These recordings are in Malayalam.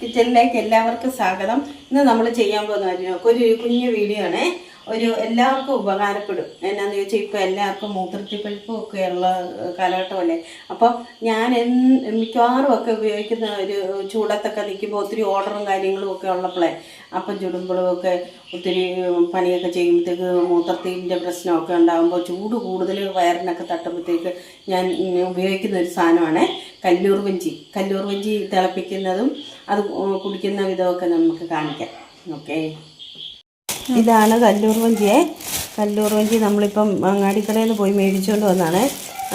കിച്ചണിലേക്ക് എല്ലാവർക്കും സ്വാഗതം. ഇന്ന് നമ്മൾ ചെയ്യാൻ പോകുന്ന കാര്യങ്ങൾക്ക് ഒരു കുഞ്ഞു വീഡിയോ ആണേ. ഒരു എല്ലാവർക്കും ഉപകാരപ്പെടും. എന്നാന്ന് ചോദിച്ചാൽ ഇപ്പോൾ എല്ലാവർക്കും മൂത്രത്തിപ്പഴുപ്പും ഒക്കെ ഉള്ള കാലഘട്ടമല്ലേ? അപ്പം ഞാൻ മിക്കവാറും ഒക്കെ ഉപയോഗിക്കുന്ന ഒരു ചൂടത്തൊക്കെ നിൽക്കുമ്പോൾ ഒത്തിരി ഓർഡറും കാര്യങ്ങളും ഒക്കെ ഉള്ളപ്പോഴേ അപ്പം ചുടുമ്പോഴും ഒക്കെ ഒത്തിരി പണിയൊക്കെ ചെയ്യുമ്പോഴത്തേക്ക് മൂത്രത്തിന്റെ പ്രശ്നമൊക്കെ ഉണ്ടാകുമ്പോൾ ചൂട് കൂടുതൽ വയറിനൊക്കെ തട്ടുമ്പോഴത്തേക്ക് ഞാൻ ഉപയോഗിക്കുന്ന ഒരു സാധനമാണ്. കല്ലൂർ വഞ്ചി. കല്ലൂർ വഞ്ചി തിളപ്പിക്കുന്നതും അത് കുടിക്കുന്ന വിധമൊക്കെ നമുക്ക് കാണിക്കാം. ഓക്കെ. ഇതാണ് കല്ലൂർ വഞ്ചിയെ കല്ലൂർ വഞ്ചി നമ്മളിപ്പം അങ്ങാടിക്കടയിൽ നിന്ന് പോയി മേടിച്ചുകൊണ്ട് വന്നതാണ്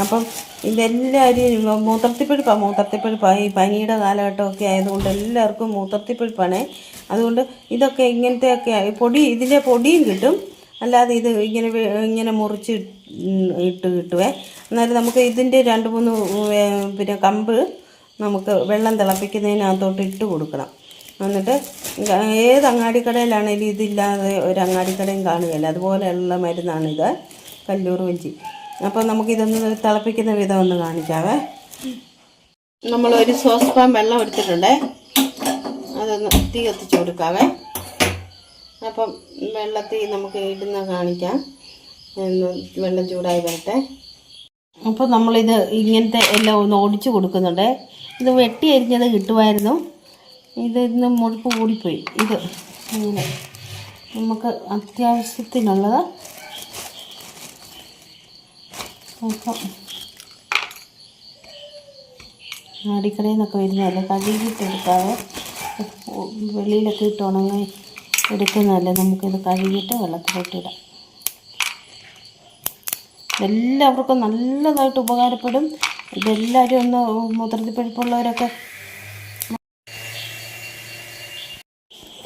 അപ്പം ഇതെല്ലാവരും മൂത്രത്തിപ്പഴുപ്പാണ് മൂത്രത്തിപ്പഴുപ്പാണ് ഈ പനിയുടെ കാലഘട്ടമൊക്കെ ആയതുകൊണ്ട് എല്ലാവർക്കും മൂത്രത്തിപ്പഴുപ്പാണ്. അതുകൊണ്ട് ഇതൊക്കെ ഇങ്ങനത്തെയൊക്കെ പൊടി ഇതിന്റെ പൊടിയും കിട്ടും. അല്ലാതെ ഇത് ഇങ്ങനെ ഇങ്ങനെ മുറിച്ച് ഇട്ട് കിട്ടുവേ. എന്നാലും നമുക്ക് ഇതിന്റെ രണ്ട് മൂന്ന് പിന്നെ കമ്പ് നമുക്ക് വെള്ളം തിളപ്പിക്കുന്നതിനകത്തോട്ട് ഇട്ട് കൊടുക്കണം. എന്നിട്ട് ഏത് അങ്ങാടിക്കടയിലാണെങ്കിലും ഇതില്ലാതെ ഒരു അങ്ങാടിക്കടയും കാണുകയില്ല. അതുപോലെയുള്ള മരുന്നാണിത് കല്ലൂർ വഞ്ചി അപ്പോൾ നമുക്കിതൊന്ന് തിളപ്പിക്കുന്ന വിധം ഒന്ന് കാണിക്കാവേ. ഒരു സോസ് പാൻ വെള്ളം എടുത്തിട്ടുണ്ട്. അതൊന്ന് തീ കത്തിച്ച് കൊടുക്കാവേ. അപ്പം വെള്ളത്തിൽ നമുക്ക് ഇടുന്ന കാണിക്കാം. വെള്ളം ചൂടായി വരട്ടെ. അപ്പോൾ നമ്മളിത് ഇങ്ങനത്തെ എല്ലാം ഒന്ന് ഓടിച്ച് കൊടുക്കുന്നുണ്ട്. ഇത് വെട്ടി അരിഞ്ഞത് കിട്ടുമായിരുന്നു. ഇത് ഇന്ന് മുഴുപ്പ് കൂടിപ്പോയി. ഇത് ഇങ്ങനെ നമുക്ക് അത്യാവശ്യത്തിനുള്ളത്. അപ്പം അടിക്കടയിൽ നിന്നൊക്കെ വരുന്നതല്ലേ? കഴുകിയിട്ടെടുക്കാതെ വെളിയിലൊക്കെ ഇട്ട് ഉണങ്ങി എടുക്കുന്നതല്ലേ? നമുക്കിത് കഴുകിയിട്ട് വെള്ളത്തിലോട്ടിടാം എല്ലാവർക്കും നല്ലതായിട്ട് ഉപകാരപ്പെടും. ഇതെല്ലാവരും ഒന്ന് മുതിർത്തിപ്പഴുപ്പുള്ളവരൊക്കെ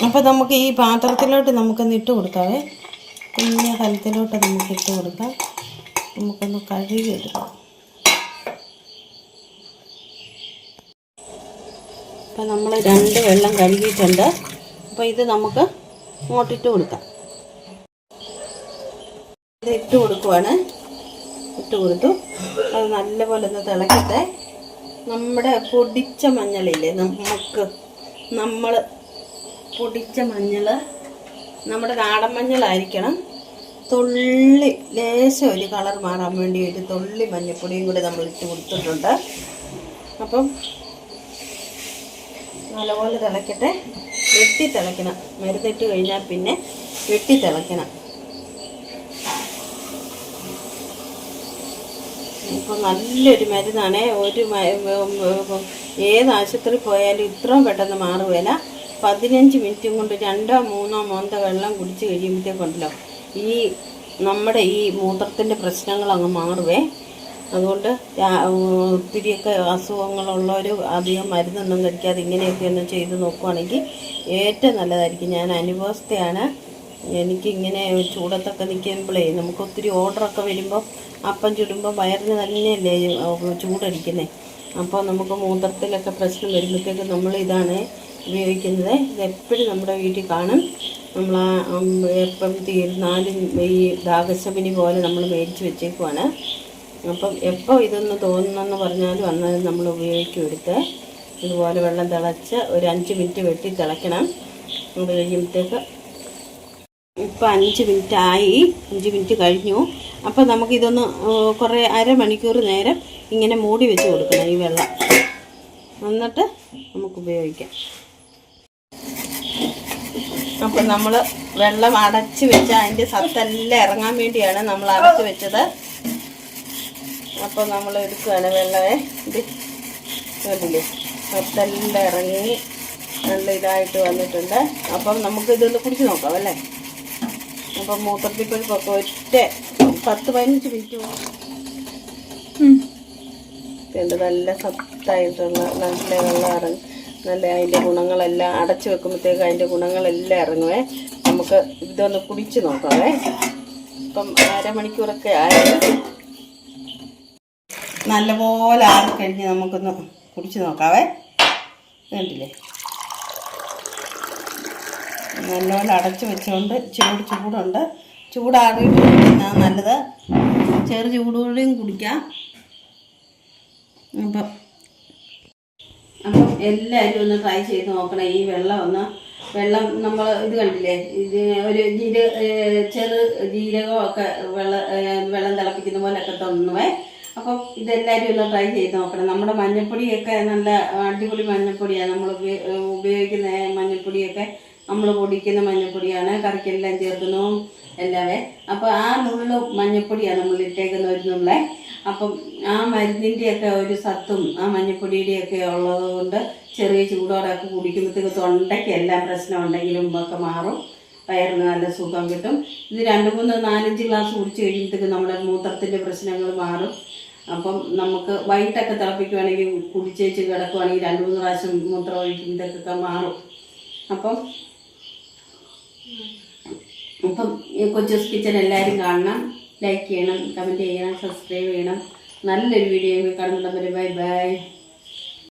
അപ്പോൾ നമുക്ക് ഈ പാത്രത്തിലോട്ട് നമുക്കൊന്ന് ഇട്ട് കൊടുക്കാവേ കുഞ്ഞ കലത്തിലോട്ട് നമുക്ക് ഇട്ട് കൊടുക്കാം. നമുക്കൊന്ന് കഴുകി എടുക്കാം അപ്പോൾ നമ്മൾ രണ്ട് വെള്ളം കഴുകിയിട്ടുണ്ട്. അപ്പോൾ ഇത് നമുക്ക് ഇങ്ങോട്ടിട്ട് കൊടുക്കാം. ഇത് ഇട്ട് കൊടുക്കുവാണ്. ഇട്ട് കൊടുത്തു. അത് നല്ലപോലെ ഒന്ന് തിളക്കട്ടെ. നമ്മുടെ പൊടിച്ച മഞ്ഞളില്ലേ? നമുക്ക് നമ്മൾ പൊടിച്ച മഞ്ഞൾ നമ്മുടെ നാടൻ മഞ്ഞളായിരിക്കണം. തുള്ളി ലേശം ഒരു കളർ മാറാൻ വേണ്ടി ഒരു തുള്ളി മഞ്ഞൾപ്പൊടിയും കൂടി നമ്മൾ ഇട്ട് കൊടുത്തിട്ടുണ്ട്. അപ്പം നല്ലപോലെ തിളക്കട്ടെ. വെട്ടി തിളയ്ക്കണം മരുന്നിട്ട് കഴിഞ്ഞാൽ പിന്നെ വെട്ടി തിളയ്ക്കണം ഇപ്പം നല്ലൊരു മരുന്നാണ്. ഒരു ഏത് ആശുപത്രി പോയാലും ഇത്രയും പെട്ടെന്ന് മാറുകയില്ല പതിനഞ്ച് മിനിറ്റും കൊണ്ട് രണ്ടോ മൂന്നോ മൂന്നോ വെള്ളം കുടിച്ച് കഴിയുമ്പോഴത്തേക്കുണ്ടല്ലോ ഈ നമ്മുടെ ഈ മൂത്രത്തിന്റെ പ്രശ്നങ്ങൾ അങ്ങ് മാറുവേ. അതുകൊണ്ട് ഒത്തിരിയൊക്കെ അസുഖങ്ങളുള്ളവർ അധികം മരുന്നൊന്നും കഴിക്കാതെ ഇങ്ങനെയൊക്കെ ഒന്ന് ചെയ്ത് നോക്കുവാണെങ്കിൽ ഏറ്റവും നല്ലതായിരിക്കും. ഞാൻ അനുഭവസ്ഥയാണ്. എനിക്ക് ഇങ്ങനെ ചൂടത്തൊക്കെ നിൽക്കുമ്പോഴേ നമുക്ക് ഒത്തിരി ഓർഡറൊക്കെ വരുമ്പോൾ അപ്പം ചുടുമ്പോൾ വയറിന് തന്നെയല്ലേ ചൂടടിക്കുന്നത് അപ്പോൾ നമുക്ക് മൂത്രത്തിലൊക്കെ പ്രശ്നം വരുമ്പോഴത്തേക്ക് നമ്മൾ ഇതാണ് ഉപയോഗിക്കുന്നത്. ഇതെപ്പോഴും നമ്മുടെ വീട്ടിൽ കാണും. നമ്മൾ എപ്പം തീർന്നാലും ഈ ദാഗശമിനി പോലെ നമ്മൾ മേടിച്ച് വെച്ചേക്കുവാണ്. അപ്പം എപ്പോൾ ഇതൊന്ന് തോന്നുന്നെന്ന് പറഞ്ഞാലും അന്ന് നമ്മൾ ഉപയോഗിക്കും എടുത്ത്. ഇതുപോലെ വെള്ളം തിളച്ച് ഒരു അഞ്ച് മിനിറ്റ് വെട്ടി തിളയ്ക്കണം. അത് കഴിയുമ്പോഴത്തേക്ക് ഇപ്പം അഞ്ച് മിനിറ്റ് ആയി അഞ്ച് മിനിറ്റ് കഴിഞ്ഞു. അപ്പോൾ നമുക്കിതൊന്ന് കുറേ അരമണിക്കൂർ നേരം ഇങ്ങനെ മൂടി വെച്ച് കൊടുക്കണം ഈ വെള്ളം. എന്നിട്ട് നമുക്ക് ഉപയോഗിക്കാം. അപ്പം നമ്മൾ വെള്ളം അടച്ച് വെച്ച് അതിന്റെ സത്തെല്ലാം ഇറങ്ങാൻ വേണ്ടിയാണ് നമ്മൾ അടച്ച് വെച്ചത്. അപ്പോൾ നമ്മൾ എടുക്കുകയാണ് വെള്ളമേ. ഇത് കണ്ടില്ലേ? സത്തെല്ലാം ഇറങ്ങി നല്ല ഇതായിട്ട് വന്നിട്ടുണ്ട്. അപ്പം നമുക്ക് ഇതൊന്ന് കുടിച്ച് നോക്കാം അല്ലേ? അപ്പം മൂത്രത്തിപ്പഴുപ്പൊക്കെ ഒറ്റ പത്ത് പതിനഞ്ച് മിനിറ്റ് പോകും നല്ല സത്തായിട്ടുള്ള നല്ല വെള്ളം ഇറങ്ങി നല്ല അതിന്റെ ഗുണങ്ങളെല്ലാം അടച്ചു വെക്കുമ്പോഴത്തേക്ക് അതിന്റെ ഗുണങ്ങളെല്ലാം ഇറങ്ങുവേ. നമുക്ക് ഇതൊന്ന് കുടിച്ച് നോക്കാവേ. ഇപ്പം അരമണിക്കൂറൊക്കെ ആയി. നല്ലപോലെ ആറി കഴിഞ്ഞ് നമുക്കൊന്ന് കുടിച്ച് നോക്കാവേ. കണ്ടില്ലേ? നല്ലപോലെ അടച്ചു വെച്ചുകൊണ്ട് ചൂട് ചൂടുണ്ട്. ചൂടാറിയിട്ട് നല്ലത് ചെറു ചൂടുകൂടിയും കുടിക്കാം. അപ്പം അപ്പം എല്ലാവരും ഒന്ന് ട്രൈ ചെയ്ത് നോക്കണം. ഈ വെള്ളം ഒന്ന് വെള്ളം നമ്മൾ ഇത് കണ്ടില്ലേ? ഇത് ഒരു ജീര ചെറു ജീരകമൊക്കെ വെള്ളം വെള്ളം തിളപ്പിക്കുന്ന പോലെയൊക്കെ തോന്നുവേ. അപ്പം ഇതെല്ലാവരും ഒന്ന് ട്രൈ ചെയ്ത് നോക്കണം. നമ്മുടെ മഞ്ഞപ്പൊടിയൊക്കെ നല്ല അടിപൊളി മഞ്ഞപ്പൊടിയാണ് നമ്മൾ ഉപയോഗിക്കുന്ന മഞ്ഞപ്പൊടിയൊക്കെ നമ്മൾ പൊടിക്കുന്ന മഞ്ഞൾപ്പൊടിയാണ് കറിക്കെല്ലാം ചേർക്കുന്നു എല്ലാവേ. അപ്പോൾ ആ നുള്ളു മഞ്ഞൾപ്പൊടിയാണ് നമ്മൾ ഇട്ടേക്കുന്ന ഒരു നുള്ളെ. അപ്പം ആ മരുന്നിന്റെയൊക്കെ ഒരു സത്തും ആ മഞ്ഞൾപ്പൊടിയുടെയൊക്കെ ഉള്ളത് കൊണ്ട് ചെറിയ ചൂടോടൊക്കെ കുടിക്കുമ്പോഴത്തേക്ക് തൊണ്ടയ്ക്ക് എല്ലാ പ്രശ്നം ഉണ്ടെങ്കിലും ഒക്കെ മാറും. വയറിന് നല്ല സുഖം കിട്ടും. ഇത് രണ്ട് മൂന്ന് നാലഞ്ച് ഗ്ലാസ് കുടിച്ച് കഴിയുമ്പോഴത്തേക്ക് നമ്മുടെ മൂത്രത്തിന്റെ പ്രശ്നങ്ങൾ മാറും. അപ്പം നമുക്ക് വൈകിട്ടൊക്കെ തിളപ്പിക്കുവാണെങ്കിൽ കുടിച്ചേച്ച് കിടക്കുവാണെങ്കിൽ രണ്ട് മൂന്ന് പ്രാവശ്യം മൂത്രം ഒഴിക്കുമ്പോഴത്തേക്കൊക്കെ മാറും. അപ്പം അപ്പം കൊച്ചൂസ് കിച്ചൻ എല്ലാവരും കാണണം ലൈക്ക് ചെയ്യണം കമന്റ് ചെയ്യണം സബ്സ്ക്രൈബ് ചെയ്യണം. നല്ലൊരു വീഡിയോ കാണുന്നുണ്ടെങ്കിൽ ബൈ ബൈ.